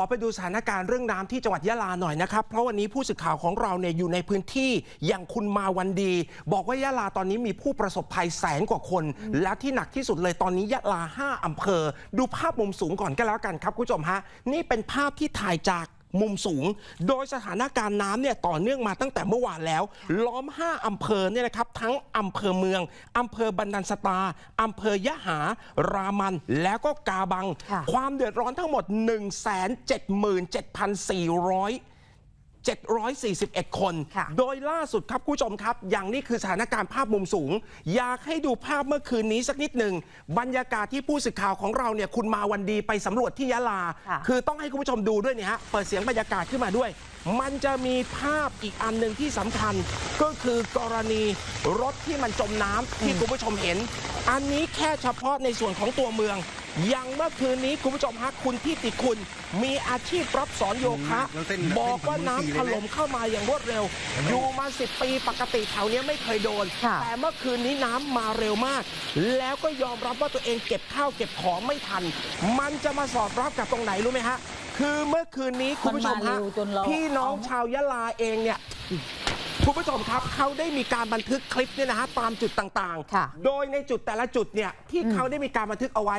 อไปดูสถานการณ์เรื่องน้ำที่จังหวัดยะลาหน่อยนะครับ เพราะวันนี้ผู้สื่อข่าวของเราเนี่ยอยู่ในพื้นที่อย่างคุณมาวันดี บอกว่ายะลาตอนนี้มีผู้ประสบภัยแสนกว่าคน และที่หนักที่สุดเลยตอนนี้ยะลา 5อำเภอ ดูภาพมุมสูงก่อนก็แล้วกันครับคุณผู้ชมฮะนี่เป็นภาพที่ถ่ายจาก มุมสูง โดยสถานการณ์น้ำเนี่ยต่อเนื่องมาตั้งแต่เมื่อวานแล้ว ล้อม 5 อำเภอเนี่ยนะครับ ทั้งอำเภอเมือง อำเภอบันดันสตา อำเภอยะหา รามัน แล้วก็กาบังค่ะความเดือดร้อนทั้งหมด 177,400 741 คน ค่ะ โดยล่าสุดครับคุณผู้ชมครับ อย่างนี้คือสถานการณ์ภาพมุมสูง อยากให้ดูภาพเมื่อคืนนี้สักนิดหนึ่ง บรรยากาศที่ผู้สื่อข่าวของเราเนี่ยคุณมาวันดีไปสำรวจที่ยะลา ค่ะ คือต้องให้คุณผู้ชมดูด้วยเนี่ยฮะ เปิดเสียงบรรยากาศขึ้นมาด้วย มันจะมีภาพอีกอันหนึ่งที่สำคัญ ก็คือกรณีรถที่มันจมน้ำที่คุณผู้ชมเห็น อันนี้แค่เฉพาะในส่วนของตัวเมือง อย่างเมื่อคืนนี้คุณผู้ชมฮะคุณที่ติคุณ มีอาชีพรับสอนโยคะแล้วเส้นบอกว่าเส้นน้ำถล่มเข้ามาอย่างรวดเร็ว อยู่มา10ปีปกติแถวเนี้ยไม่เคยโดนค่ะแต่เมื่อคืนนี้น้ำมาเร็วมาก แล้วก็ยอมรับว่าตัวเองเก็บข้าวเก็บของไม่ทัน มันจะมาสอดรับกับตรงไหนรู้ไหมฮะ คือเมื่อคืนนี้คุณผู้ชมมันมาฮะเร็วจนเราพี่น้องชาวยะลาเองเนี่ยคุณผู้ชมครับเขาได้มีการบันทึกคลิปเนี่ยนะฮะตามจุดต่างค่ะโดยในจุดแต่ละจุดเนี่ยที่เขาได้มีการบันทึกเอาไว้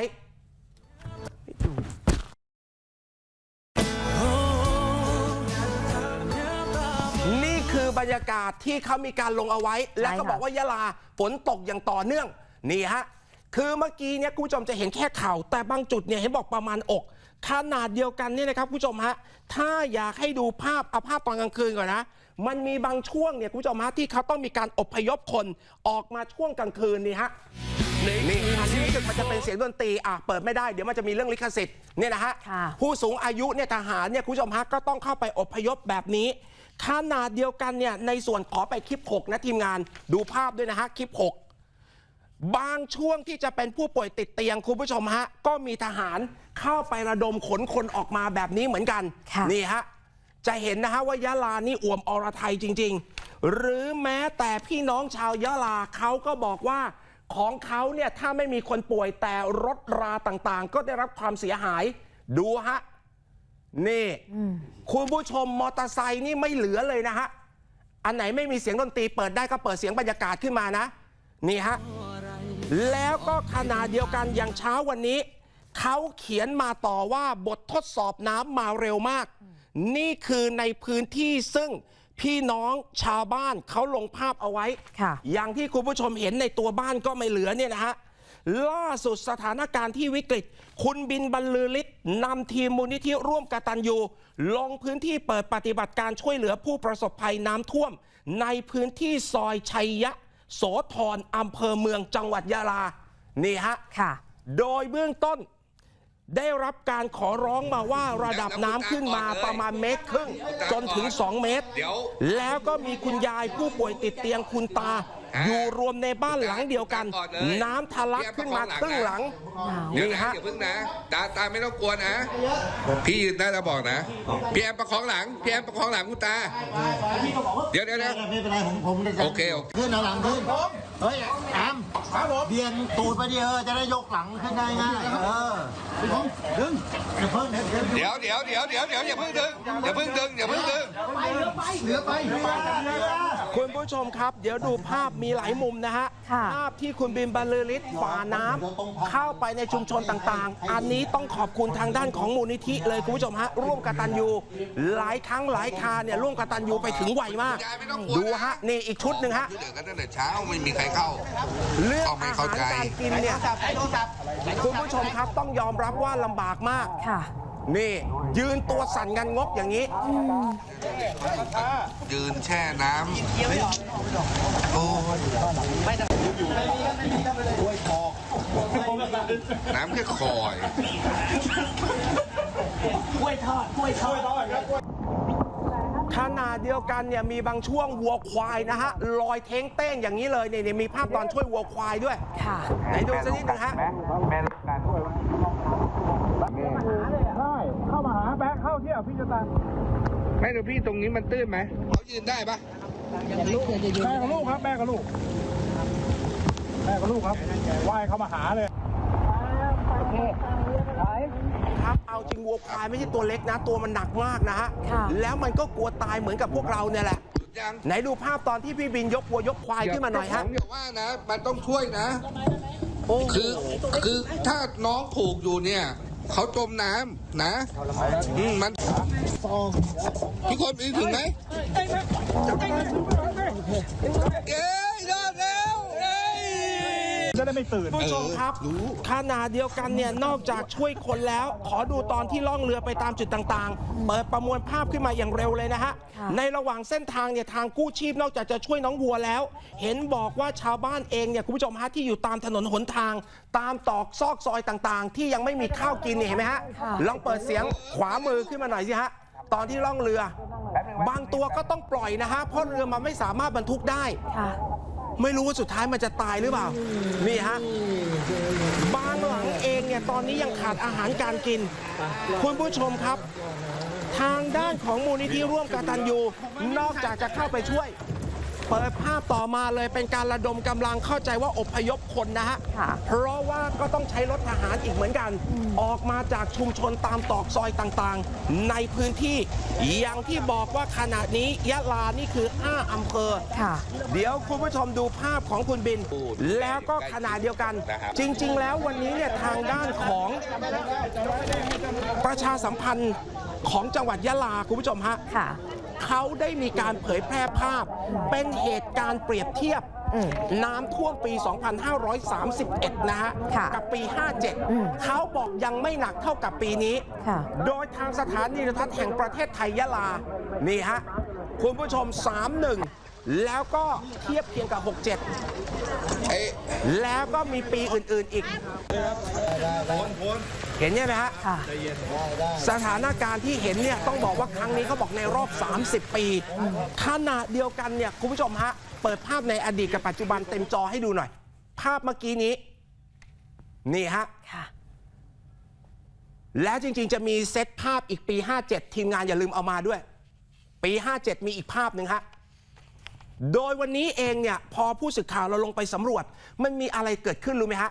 รรยากาศที่เขามีการลงเอาไว้ แล้วก็ใช่ค่ะบอกว่ายะลาฝนตกอย่างต่อเนื่องนี่ฮะคือเมื่อกี้เนี่ยคุณผู้ชมจะเห็นแค่เข่าแต่บางจุดเนี่ยเห็นบอกประมาณอกขนาดเดียวกันเนี่ยนะครับคุณผู้ชมฮะถ้าอยากให้ดูภาพเอาภาพตอนกลางคืนก่อนนะมันมีบางช่วงเนี่ยคุณผู้ชมฮะที่เขาต้องมีการอพยพคนออกมาช่วงกลางคืนนี่ฮะนี่อันนี้รู้สึกมันจะเป็นเสียงดนตรีอะเปิดไม่ได้เดี๋ยวมันจะมีเรื่องลิขสิทธิ์เนี่ยนะฮะค่ะผู้สูงอายุเนี่ยทหารเนี่ยคุณผู้ชมฮะก็ต้องเข้าไปอพยพแบบนี้ ขนาดเดียวกันเนี่ยในส่วนขอไปคลิป 6 นะทีมงานดูภาพด้วยนะฮะคลิป 6 บางช่วงที่จะเป็นผู้ป่วยติดเตียงคุณผู้ชมฮะ ก็มีทหารเข้าไประดมขนคนออกมาแบบนี้เหมือนกันค่ะนี่ฮะ จะเห็นนะฮะว่ายะลานี่อ่วมอรไทยจริง ๆ หรือแม้แต่พี่น้องชาวยะลาเขาก็บอกว่าของเขาเนี่ยถ้าไม่มีคนป่วยแต่รถราต่างๆ ก็ได้รับความเสียหายดูฮะ นี่ คุณผู้ชมมอเตอร์ไซค์นี่ไม่เหลือเลยนะฮะ อันไหนไม่มีเสียงดนตรีเปิดได้ก็เปิดเสียงบรรยากาศขึ้นมานะ นี่ฮะ แล้วก็ขณะเดียวกันอย่างเช้าวันนี้ เขาเขียนมาต่อว่าบททดสอบน้ำมาเร็วมาก นี่คือในพื้นที่ซึ่งพี่น้องชาวบ้านเขาลงภาพเอาไว้ค่ะอย่างที่คุณผู้ชมเห็นในตัวบ้านก็ไม่เหลือเนี่ยนะฮะ ล่าสุดสถานการณ์ที่วิกฤต คุณบินบรรลือฤทธิ์นำทีมมูลนิธิร่วมกตันยูลงพื้นที่เปิดปฏิบัติการช่วยเหลือผู้ประสบภัยน้ำท่วม ในพื้นที่ซอยชัยยะ โสธรอำเภอเมืองจังหวัดยะลา นี่ฮะค่ะโดยเบื้องต้นได้รับการขอร้องมาว่าระดับน้ำขึ้นมาประมาณเมตรครึ่งจนถึง 2 เมตรเดี๋ยวแล้วก็มีคุณยายผู้ป่วยติดเตียงคุณตา อยู่รวมในบ้านหลังเดียวกัน น้ำทะลักขึ้นมาครึ่งหลังเดี๋ยวนี่นะฮะเดี๋ยวพึ่งนะตาตาไม่ต้องกลัวนะ พี่ยืนได้แล้วบอกนะพี่แอมประคองหลังพี่แอมประคองหลังคุณตา เดี๋ยวเดี๋ยวนะไม่เป็นไรผมผมจะโอเคโอเคขึ้นเอาหลังขึ้นเฮ้ยแอมเบียนตูดไปดิเออจะได้ยกหลังขึ้นได้ง่ายเออดึงอย่าเพิ่งเดี๋ยวเดี๋ยวเดี๋ยวเดี๋ยวเดี๋ยวเดี๋ยวอย่าเพิ่งดึงอย่าเพิ่งดึงอย่าเพิ่งดึงเหลือไปเหลือไป คุณผู้ชมครับ เดี๋ยวดูภาพมีหลายมุมนะฮะค่ะภาพที่คุณบินบรรลือฤทธิ์ฝ่าน้ำเข้าไปในชุมชนต่างๆ อันนี้ต้องขอบคุณทางด้านของมูลนิธิเลยคุณผู้ชมฮะ ร่วมกตันยูหลายครั้งหลายคาเนี่ยร่วมกตันยูไปถึงไวมากยายไม่ต้องกลัวดูฮะนี่อีกชุดหนึ่งฮะช่วยเหลือกันตั้งแต่เช้าไม่มีใครเข้าเรื่องเอาไม่อาเข้าหารใจการกินเนี่ยคุณผู้ชมครับต้องยอมรับว่าลำบากมากค่ะ นี่ยืนตัวสั่นงันงกอย่างนี้ ยืนแช่น้ำโอ้น้ำแค่คอยขนาดเดียวกันเนี่ยมีบางช่วงวัวควายนะฮะลอยเท้งเต้งอย่างนี้เลยเนี่ยเนี่ยมีภาพตอนช่วยวัวควายด้วย ค่ะไหนดูสักนิดนึงฮะเข้า มาหาแบ๊กเข้าเที่ยวพี่จะตามไม่ดูพี่ตรงนี้มันตื้นไหมเขายืนได้ปะแม่กับลูกครับแม่กับลูกแม่กับลูกครับว่ายเข้ามาหาเลยครับเอาจริงวัวควายไม่ใช่ตัวเล็กนะ ตัวมันหนักมากนะฮะค่ะแล้วมันก็กลัวตายเหมือนกับพวกเราเนี่ยแหละยังไหนดูภาพตอนที่พี่บินยกวัวยกควายขึ้นมาหน่อยฮะผมอย่าว่านะ มันต้องช่วยนะโอ้คือคือถ้าน้องผูกอยู่เนี่ย เขาจมน้ำนะอืมมันทุกคนมีถึงไหมเอ้ จะได้ไม่ตื่น ผู้ชมครับเออรู้ขนาดเดียวกันเนี่ยนอกจากช่วยคนแล้ว ขอดูตอนที่ล่องเรือไปตามจุดต่างๆ เปิดประมวลภาพขึ้นมาอย่างเร็วเลยนะฮะค่ะในระหว่างเส้นทางเนี่ยทางกู้ชีพนอกจากจะช่วยน้องวัวแล้ว เห็นบอกว่าชาวบ้านเองเนี่ยคุณผู้ชมฮะที่อยู่ตามถนนหนทาง ตามตอกซอกซอยต่างๆ ที่ยังไม่มีข้าวกินเนี่ยเห็นไหมฮะค่ะลองเปิดเสียงขวามือขึ้นมาหน่อยสิฮะตอนที่ล่องเรือ บางตัวก็ต้องปล่อยนะฮะเพราะเรือมันไม่สามารถบรรทุกได้ค่ะ ไม่รู้ว่าสุดท้ายมันจะตายหรือเปล่า นี่ฮะ บางหลังเองเนี่ยตอนนี้ยังขาดอาหารการกิน คุณผู้ชมครับ ทางด้านของมูลนิธิร่วมกตัญญูนอกจากจะเข้าไปช่วย เปิดภาพต่อมาเลยเป็นการระดมกำลังเข้าใจว่าอพยพคนนะฮะ ค่ะ เพราะว่าก็ต้องใช้รถทหารอีกเหมือนกัน ออกมาจากชุมชนตามตอกซอยต่างๆ ในพื้นที่ อย่างที่บอกว่าขณะนี้ยะลานี่คือ 5อำเภอ ค่ะ เดี๋ยวคุณผู้ชมดูภาพของคุณบิน แล้วก็ขนาดเดียวกัน จริง ๆ แล้ววันนี้เนี่ยทางด้านของประชาสัมพันธ์ของจังหวัดยะลาคุณผู้ชมฮะ ค่ะ เขาได้มีการเผยแพร่ภาพ เป็นเหตุการณ์เปรียบเทียบอืมน้ำท่วมปี 2531 นะฮะค่ะกับปีอืม57 เขาบอกยังไม่หนักเท่ากับปีนี้ค่ะโดยทางสถานีโทรทัศน์แห่งประเทศไทยยะลา นี่ฮะ คุณผู้ชม 31 แล้วก็เทียบเคียงกับ 67ไอ้แล้วก็มีปีอื่นๆอีก เห็นใช่ไหมฮะค่ะสถานการณ์ที่เห็นเนี่ยต้องบอกว่าครั้งนี้เขาบอกในรอบ 30 ปีขณะเดียวกันเนี่ยคุณผู้ชมฮะ เปิดภาพในอดีตกับปัจจุบันเต็มจอให้ดูหน่อย ภาพเมื่อกี้นี้ นี่ฮะค่ะแล้วจริงๆ จะมีเซตภาพอีกปี 57 ทีมงานอย่าลืมเอามาด้วย ปี 57 มีอีกภาพหนึ่งฮะ โดยวันนี้เองเนี่ยพอผู้สื่อข่าวเราลงไปสำรวจ มันมีอะไรเกิดขึ้นรู้ไหมฮะ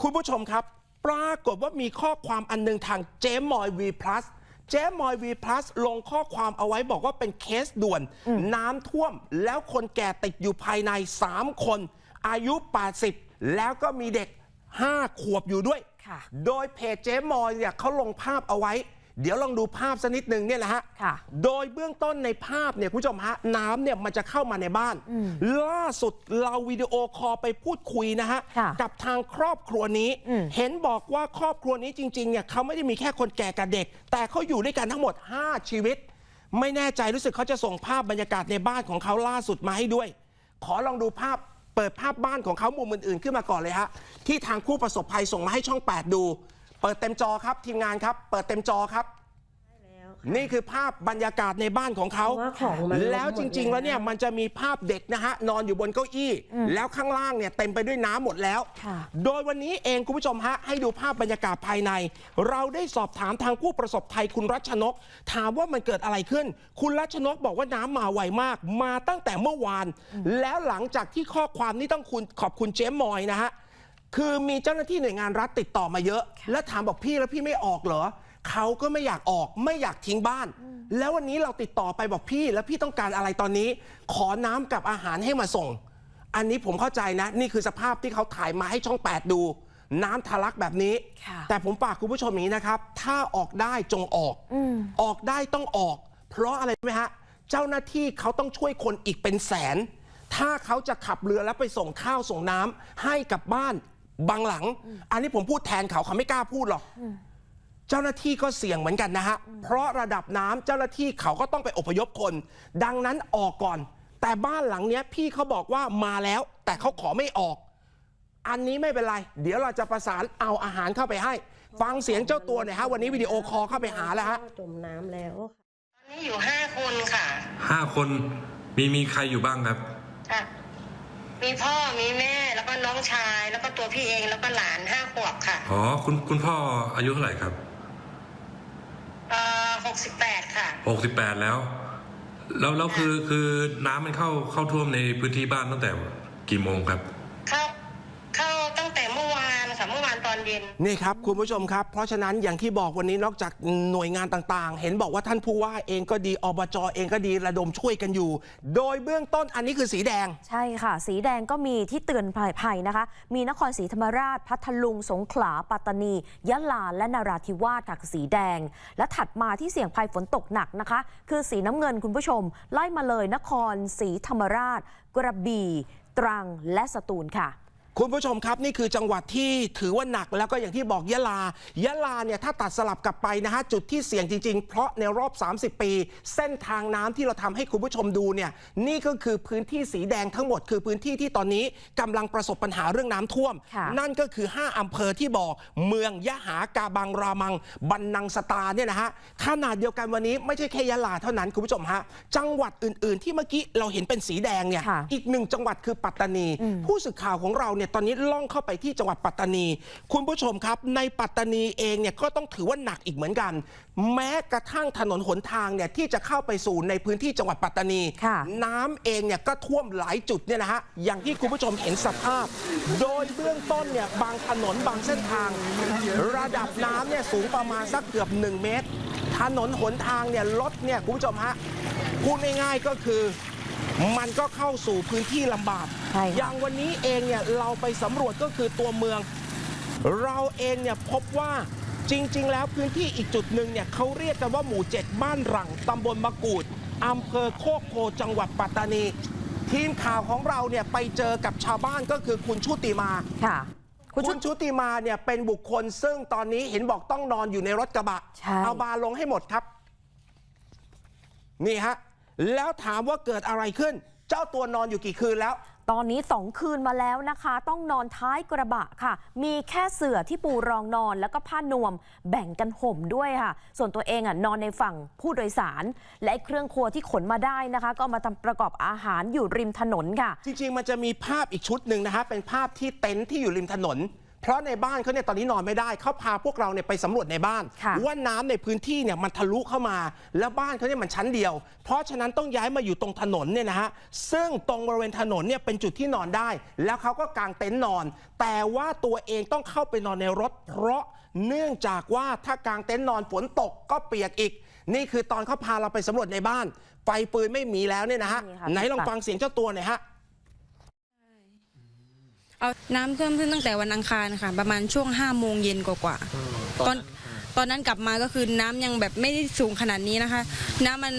คุณผู้ชมครับ ปรากฏว่ามีข้อความอันหนึงทางเจมมอยวีพลัสเจมมอยวีพลัสลงข้อความเอาไว้บอกว่าเป็นเคสด่วน น้ำท่วมแล้วคนแก่ติดอยู่ภายใน 3 คน อายุ 80 แล้วก็มีเด็ก 5 ขวบอยู่ด้วยค่ะโดยเพจเจมอยเนี่ยเขาลงภาพเอาไว้ เดี๋ยวลองดูภาพสักนิดหนึ่งเนี่ยนะฮะค่ะโดยเบื้องต้นในภาพเนี่ยคุณผู้ชมฮะน้ำเนี่ยมันจะเข้ามาในบ้าน ล่าสุดเราวิดีโอคอลไปพูดคุยนะฮะค่ะกับทางครอบครัวนี้อืมเห็นบอกว่าครอบครัวนี้จริงๆเนี่ยเขาไม่ได้มีแค่คนแก่กับเด็ก แต่เขาอยู่ด้วยกันทั้งหมด 5 ชีวิต ไม่แน่ใจรู้สึกเขาจะส่งภาพบรรยากาศในบ้านของเขาล่าสุดมาให้ด้วย ขอลองดูภาพเปิดภาพบ้านของเขามุมอื่นๆ ขึ้นมาก่อนเลยฮะที่ทางผู้ประสบภัยส่งมาให้ช่อง 8 ดู เปิดเต็มจอครับทีมงานครับ เปิดเต็มจอครับ นี่คือภาพบรรยากาศในบ้านของเขา ว่าของมันแล้วจริง ๆ แล้วเนี่ยมันจะมีภาพเด็กนะฮะนอนอยู่บนเก้าอี้ แล้วข้างล่างเนี่ยเต็มไปด้วยน้ำหมดแล้ว ค่ะ โดยวันนี้เองคุณผู้ชมฮะให้ดูภาพบรรยากาศภายใน เราได้สอบถามทางผู้ประสบภัยคุณรัชนก ถามว่ามันเกิดอะไรขึ้น คุณรัชนกบอกว่าน้ำมาไวมาก มาตั้งแต่เมื่อวาน แล้วหลังจากที่ข้อความนี้ต้องคุณขอบคุณเจมมอยนะฮะ คือมีเจ้าหน้าที่หน่วยงานรัฐติดต่อมาเยอะ แล้วถามบอกพี่แล้วพี่ไม่ออกเหรอเขาก็ไม่อยากออกไม่อยากทิ้งบ้าน แล้ววันนี้เราติดต่อไปบอกพี่แล้วพี่ต้องการอะไรตอนนี้ ขอน้ำกับอาหารให้มาส่ง อันนี้ผมเข้าใจนะ นี่คือสภาพที่เขาถ่ายมาให้ช่อง 8 ดู น้ำทะลักแบบนี้ค่ะแต่ผมฝากคุณผู้ชมอย่างนี้นะครับ ถ้าออกได้จงออกอืมออกได้ต้องออก เพราะอะไรรู้ไหมฮะเจ้าหน้าที่เขาต้องช่วยคนอีกเป็นแสน ถ้าเขาจะขับเรือแล้วไปส่งข้าวส่งน้ำให้กับบ้าน บางหลัง อันนี้ผมพูดแทนเขาเขาไม่กล้าพูดหรอกเจ้าหน้าที่ก็เสี่ยงเหมือนกันนะฮะ เพราะระดับน้ำเจ้าหน้าที่เขาก็ต้องไปอพยพคน ดังนั้นออกก่อน แต่บ้านหลังเนี้ยพี่เขาบอกว่ามาแล้ว แต่เขาขอไม่ออก อันนี้ไม่เป็นไร เดี๋ยวเราจะประสานเอาอาหารเข้าไปให้ ฟังเสียงเจ้าตัวหน่อยฮะ วันนี้วิดีโอคอลเข้าไปหาแล้วฮะจมน้ำแล้วตอนนี้อยู่ห้าคนค่ะห้าคนมีมีใครอยู่บ้างครับค่ะ มีพ่อมีแม่แล้วก็น้องชาย แล้วก็ตัวพี่เองแล้วก็หลานห้าขวบค่ะอ๋อคุณคุณพ่ออายุเท่าไหร่ครับเอ่อหกสิบแปดค่ะ หกสิบแปดแล้ว แล้วแล้วคือคือน้ำมันเข้าเข้าท่วมในพื้นที่บ้านตั้งแต่กี่โมงครับ เข้าเข้าตั้งแต่เมื่อวานค่ะเมื่อวานตอนเย็น นี่ครับคุณผู้ชมครับ เพราะฉะนั้นอย่างที่บอกวันนี้นอกจากหน่วยงานต่างๆ เห็นบอกว่าท่านผู้ว่าเองก็ดีอบจเองก็ดีระดมช่วยกันอยู่ โดยเบื้องต้นอันนี้คือสีแดง ใช่ค่ะ สีแดงก็มีที่เตือนภัยนะคะ มีนครศรีธรรมราช พัทลุง สงขลา ปัตตานี ยะลา และนราธิวาสค่ะคือสีแดง และถัดมาที่เสี่ยงภัยฝนตกหนักนะคะ คือสีน้ำเงินคุณผู้ชม ไล่มาเลยนครศรีธรรมราช กระบี่ ตรัง และสตูลค่ะ คุณผู้ชมครับนี่คือจังหวัดที่ถือว่าหนักแล้วก็อย่างที่บอกยะลา ยะลาเนี่ยถ้าตัดสลับกลับไปนะฮะจุดที่เสี่ยงจริง ๆ เพราะในรอบ 30 ปี เส้นทางน้ำที่เราทำให้คุณผู้ชมดูเนี่ยนี่ก็คือพื้นที่สีแดงทั้งหมด คือพื้นที่ที่ตอนนี้กำลังประสบปัญหาเรื่องน้ำท่วมค่ะนั่นก็คือ 5อำเภอที่บอก เมืองยะหากาบังรามัง บันนังสตาเนี่ยนะฮะขนาดเดียวกันวันนี้ไม่ใช่แค่ยะลาเท่านั้นคุณผู้ชมฮะจังหวัดอื่น ๆ ที่เมื่อกี้เราเห็นเป็นสีแดงเนี่ยค่ะอีกหนึ่งจังหวัดคือปัตตานี ผู้สื่อข่าวของเราเนี่ยตอนนี้ล่องเข้าไปที่จังหวัดปัตตานี คุณผู้ชมครับ ในปัตตานีเองเนี่ยก็ต้องถือว่าหนักอีกเหมือนกัน แม้กระทั่งถนนหนทางเนี่ยที่จะเข้าไปสู่ในพื้นที่จังหวัดปัตตานี ค่ะ น้ำเองเนี่ยก็ท่วมหลายจุดเนี่ยนะฮะอย่างที่คุณผู้ชมเห็นสภาพ โดยเบื้องต้นเนี่ยบางถนนบางเส้นทาง ระดับน้ำเนี่ยสูงประมาณสักเกือบ 1 เมตร ถนนหนทางเนี่ยรถเนี่ยคุณผู้ชมฮะพูดง่ายๆก็คือ มันก็เข้าสู่พื้นที่ลำบาก ใช่ค่ะ อย่างวันนี้เองเนี่ยเราไปสำรวจก็คือตัวเมือง เราเองเนี่ยพบว่าจริง ๆ แล้วพื้นที่อีกจุดหนึ่งเนี่ยเขาเรียกกันว่าหมู่เจ็ดบ้านหลังตำบลมะกรูดอำเภอโคกโพจังหวัดปัตตานี ทีมข่าวของเราเนี่ยไปเจอกับชาวบ้านก็คือคุณชุติมา ค่ะ คุณคุชุณดชุติมาเนี่ยเป็นบุคคลซึ่งตอนนี้เห็นบอกต้องนอนอยู่ในรถกระบะ ใช่ เอาบาร์ลงให้หมดครับ นี่ฮะ แล้วถามว่าเกิดอะไรขึ้น เจ้าตัวนอนอยู่กี่คืนแล้ว ตอนนี้สองคืนมาแล้วนะคะ ต้องนอนท้ายกระบะค่ะ มีแค่เสื่อที่ปูรองนอนแล้วก็ผ้านวมแบ่งกันห่มด้วยค่ะ ส่วนตัวเองอะนอนในฝั่งผู้โดยสาร และไอ้เครื่องครัวที่ขนมาได้นะคะ ก็เอามาทำประกอบอาหารอยู่ริมถนนค่ะ จริงๆ มันจะมีภาพอีกชุดหนึ่งนะฮะเป็นภาพที่เต็นท์ที่อยู่ริมถนน เพราะในบ้านเขาเนี่ยตอนนี้นอนไม่ได้เขาพาพวกเราเนี่ยไปสำรวจในบ้าน ค่ะว่าน้ำในพื้นที่เนี่ยมันทะลุเข้ามา แล้วบ้านเขาเนี่ยมันชั้นเดียว เพราะฉะนั้นต้องย้ายมาอยู่ตรงถนนเนี่ยนะฮะซึ่งตรงบริเวณถนนเนี่ยเป็นจุดที่นอนได้ แล้วเขาก็กางเต็นท์นอน แต่ว่าตัวเองต้องเข้าไปนอนในรถ เพราะเนื่องจากว่าถ้ากางเต็นท์นอนฝนตกก็เปียกอีก นี่คือตอนเขาพาเราไปสำรวจในบ้าน ไฟปืนไม่มีแล้วเนี่ยนะฮะนี่ค่ะ ไหนลองฟังเสียงเจ้าตัวหน่อยฮะ เอาน้ำเพิ่มขึ้นตั้งแต่วันอังคารค่ะ ประมาณช่วงห้าโมงเย็นกว่าๆตอนตอนนั้นกลับมาก็คือน้ำยังแบบไม่ได้สูงขนาดนี้นะคะ น้ำมัน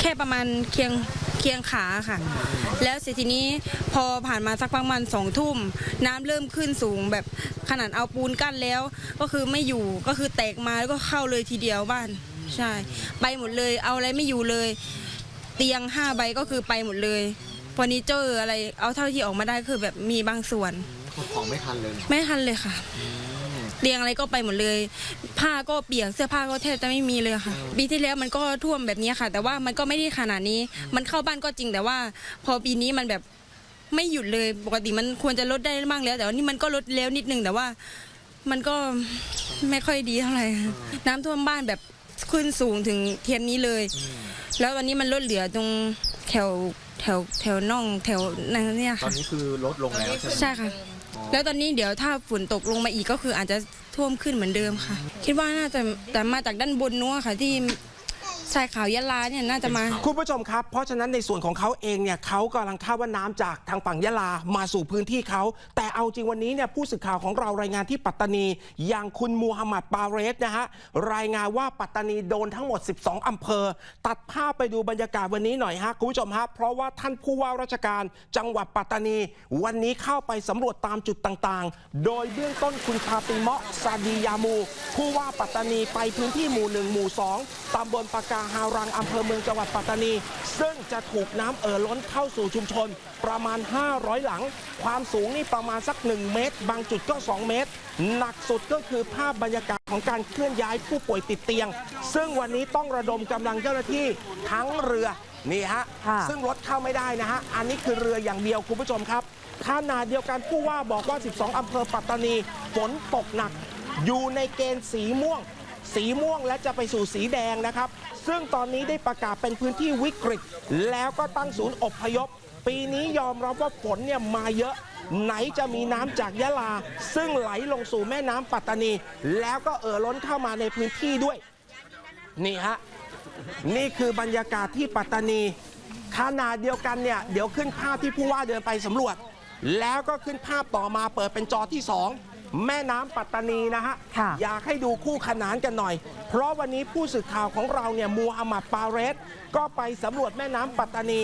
แค่ประมาณเคียงเคียงขาค่ะ แล้วเสร็จทีนี้พอผ่านมาสักประมาณสองทุ่ม น้ำเริ่มขึ้นสูงแบบขนาดเอาปูนกั้นแล้ว ก็คือไม่อยู่ก็คือแตกมาแล้วก็เข้าเลยทีเดียวบ้าน ใช่ ไปหมดเลยเอาอะไรไม่อยู่เลย เตียงห้าใบก็คือไปหมดเลย เฟอร์นิเจอร์อะไรเอาเท่าที่ออกมาได้คือแบบมีบางส่วนของไม่ทันเลยไม่ทันเลยค่ะเตียงอะไรก็ไปหมดเลย ผ้าก็เปียกเสื้อผ้าก็แทบจะไม่มีเลยค่ะปีที่แล้วมันก็ท่วมแบบนี้ค่ะ แต่ว่ามันก็ไม่ได้ขนาดนี้ มันเข้าบ้านก็จริงแต่ว่า พอปีนี้มันแบบไม่หยุดเลยปกติมันควรจะลดได้บ้างแล้ว แต่ว่านี่มันก็ลดแล้วนิดนึงแต่ว่า มันก็ไม่ค่อยดีเท่าไหร่ค่ะน้ำท่วมบ้านแบบขึ้นสูงถึงเทียนนี้เลยแล้ววันนี้มันลดเหลือตรงแถว แถวแถวน่องแถวนั่นเนี่ยตอค่ะ นนี้คือลดลงแล้วใช่ไหม ใช่ค่ะแล้วตอนนี้เดี๋ยวถ้าฝนตกลงมาอีกก็คืออาจจะท่วมขึ้นเหมือนเดิมค่ะ คิดว่าน่าจะแต่มาจากด้านบนนู้นค่ะที่ ชายขาวยะลาเนี่ยน่าจะมา คุณผู้ชมครับ เพราะฉะนั้นในส่วนของเขาเองเนี่ยเขากำลังคาดว่าน้ำจากทางฝั่งยะลามาสู่พื้นที่เขา แต่เอาจริงวันนี้เนี่ยผู้สื่อข่าวของเรารายงานที่ปัตตานี อย่างคุณมูฮัมหมัดปาเรสนะฮะรายงานว่าปัตตานีโดนทั้งหมด 12 อำเภอ ตัดภาพไปดูบรรยากาศวันนี้หน่อยฮะคุณผู้ชมฮะเพราะว่าท่านผู้ว่าราชการจังหวัดปัตตานี วันนี้เข้าไปสำรวจตามจุดต่างๆ โดยเบื้องต้นคุณพาติเมาะซาดียามู ผู้ว่าปัตตานีไปพื้นที่หมู่หนึ่งหมู่สองตำบลปากาฮารังอำเภอเมืองจังหวัดปัตตานี ซึ่งจะถูกน้ำเอ่อล้นเข้าสู่ชุมชน ประมาณ 500 หลัง ความสูงนี่ประมาณสัก 1 เมตร บางจุดก็ 2 เมตร หนักสุดก็คือภาพบรรยากาศของการเคลื่อนย้ายผู้ป่วยติดเตียง ซึ่งวันนี้ต้องระดมกำลังเจ้าหน้าที่ทั้งเรือนี่ฮะค่ะซึ่งรถเข้าไม่ได้นะฮะอันนี้คือเรืออย่างเดียวคุณผู้ชมครับขณะเดียวกันผู้ว่าบอกว่า 12 อำเภอปัตตานี ฝนตกหนัก อยู่ในเกณฑ์สีม่วง สีม่วงและจะไปสู่สีแดงนะครับ ซึ่งตอนนี้ได้ประกาศเป็นพื้นที่วิกฤต แล้วก็ตั้งศูนย์อบพยพ ปีนี้ยอมรับว่าฝนเนี่ยมาเยอะไหนจะมีน้ำจากยะลา ซึ่งไหลลงสู่แม่น้ำปัตตานี แล้วก็เอ่อล้นเข้ามาในพื้นที่ด้วย นี่ฮะ นี่คือบรรยากาศที่ปัตตานีขนาดเดียวกันเนี่ย เดี๋ยวขึ้นภาพที่ผู้ว่าเดินไปสำรวจ แล้วก็ขึ้นภาพต่อมาเปิดเป็นจอที่2 แม่น้ำปัตตานีนะฮะ ค่ะ อยากให้ดูคู่ขนานกันหน่อย เพราะวันนี้ผู้สื่อข่าวของเราเนี่ยมูฮัมหมัดปาเรส ก็ไปสำรวจแม่น้ำปัตตานี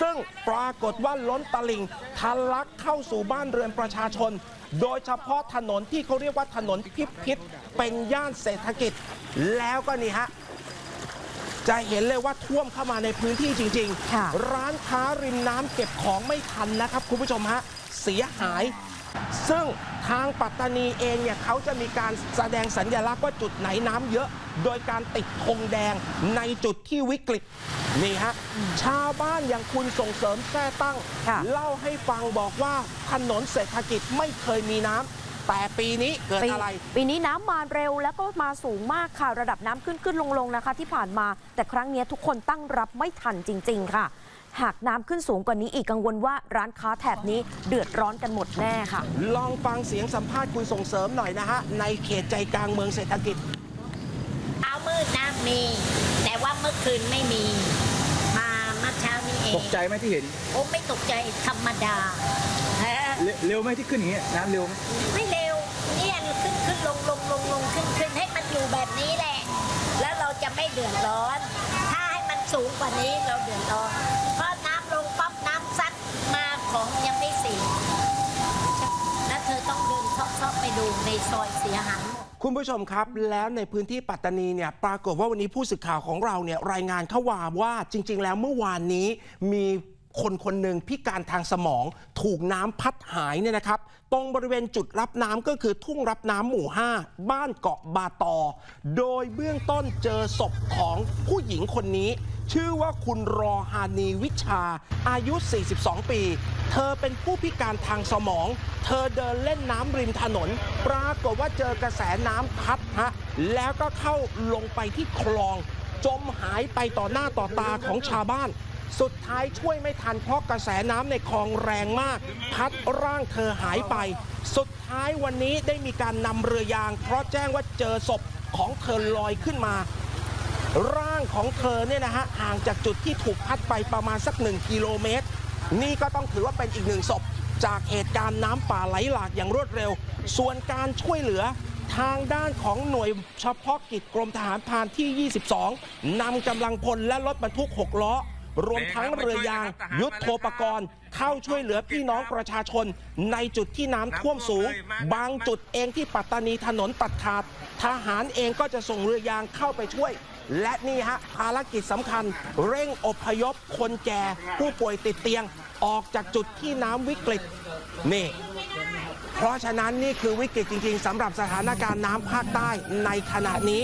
ซึ่งปรากฏว่าล้นตลิ่งทะลักเข้าสู่บ้านเรือนประชาชน โดยเฉพาะถนนที่เขาเรียกว่าถนนพิพิธเป็นย่านเศรษฐกิจ แล้วก็นี่ฮะ จะเห็นเลยว่าท่วมเข้ามาในพื้นที่จริง ค่ะร้านค้าริมน้ำเก็บของไม่ทันนะครับ คุณผู้ชมฮะ เสียหาย ซึ่งทางปัตตานีเองเนี่ยเขาจะมีการแสดงสัญญลักษณ์ว่าจุดไหนน้ำเยอะ โดยการติดธงแดงในจุดที่วิกฤตนี่ฮะชาวบ้านอย่างคุณส่งเสริมแท้ตั้งค่ะเล่าให้ฟังบอกว่าถนนเศรษฐกิจไม่เคยมีน้ำแต่ปีนี้เกิดปีอะไร ปีนี้น้ำมาเร็วแล้วก็มาสูงมากค่ะ ระดับน้ำขึ้นขึ้นลงลงนะคะ ที่ผ่านมา แต่ครั้งนี้ทุกคนตั้งรับไม่ทันจริง ๆ ค่ะ หากน้ำขึ้นสูงกว่านี้อีกกังวลว่าร้านค้าแถบนี้เดือดร้อนกันหมดแน่ค่ะ ลองฟังเสียงสัมภาษณ์คุณส่งเสริมหน่อยนะฮะ ในเขตใจกลางเมืองเศรษฐกิจ เอามืดนะมี แต่ว่าเมื่อคืนไม่มี มาเมื่อเช้านี้เองตกใจไหมที่เห็น โอ้ไม่ตกใจธรรมดาฮะเรเร็วไหมที่ขึ้นอย่างเงี้ยน้ำเร็วไหมไม่เร็วเนี่ยขึ้นขึ้นลงลงลงลงขึ้นขึ้นให้มันอยู่แบบนี้แหละ แล้วเราจะไม่เดือดร้อน ถ้าให้มันสูงกว่านี้เราเดือดร้อน ซอกไปดูในซอยเสียหายหมด คุณผู้ชมครับ แล้วในพื้นที่ปัตตานีเนี่ยปรากฏว่าวันนี้ผู้สื่อข่าวของเราเนี่ยรายงานเข้าว่าว่าจริง ๆ แล้วเมื่อวานนี้มี คนคนหนึ่งพิการทางสมองถูกน้ำพัดหายเนี่ยนะครับ ตรงบริเวณจุดรับน้ำก็คือทุ่งรับน้ำหมู่ 5 บ้านเกาะบาตอ โดยเบื้องต้นเจอศพของผู้หญิงคนนี้ ชื่อว่าคุณรอฮานีวิชา อายุ 42 ปี เธอเป็นผู้พิการทางสมอง เธอเดินเล่นน้ำริมถนน ปรากฏว่าเจอกระแสน้ำพัดฮะแล้วก็เข้าลงไปที่คลอง จมหายไปต่อหน้าต่อตาของชาวบ้าน สุดท้ายช่วยไม่ทันเพราะกระแสน้ำในคลองแรงมาก พัดร่างเธอหายไป สุดท้ายวันนี้ได้มีการนำเรือยาง เพราะแจ้งว่าเจอศพของเธอลอยขึ้นมา ร่างของเธอเนี่ยนะฮะห่างจากจุดที่ถูกพัดไปประมาณสักหนึ่งกิโลเมตร นี่ก็ต้องถือว่าเป็นอีกหนึ่งศพ จากเหตุการณ์น้ำป่าไหลหลากอย่างรวดเร็ว ส่วนการช่วยเหลือทางด้านของหน่วยเฉพาะกิจกรมทหารพานที่ 22นำกำลังพลและรถบรรทุก 6 ล้อ รวมทั้งเรือยาง ยุทโธปกรณ์ เข้าช่วยเหลือพี่น้องประชาชน ในจุดที่น้ำท่วมสูง บางจุดเองที่ปัตตานีถนนตัดขาด ทหารเองก็จะส่งเรือยางเข้าไปช่วย และนี่ฮะภารกิจสำคัญ เร่งอพยพคนแก่ผู้ป่วยติดเตียงออกจากจุดที่น้ำวิกฤตนี่เพราะฉะนั้นนี่คือวิกฤตจริง ๆสำหรับสถานการณ์น้ำภาคใต้ในขณะนี้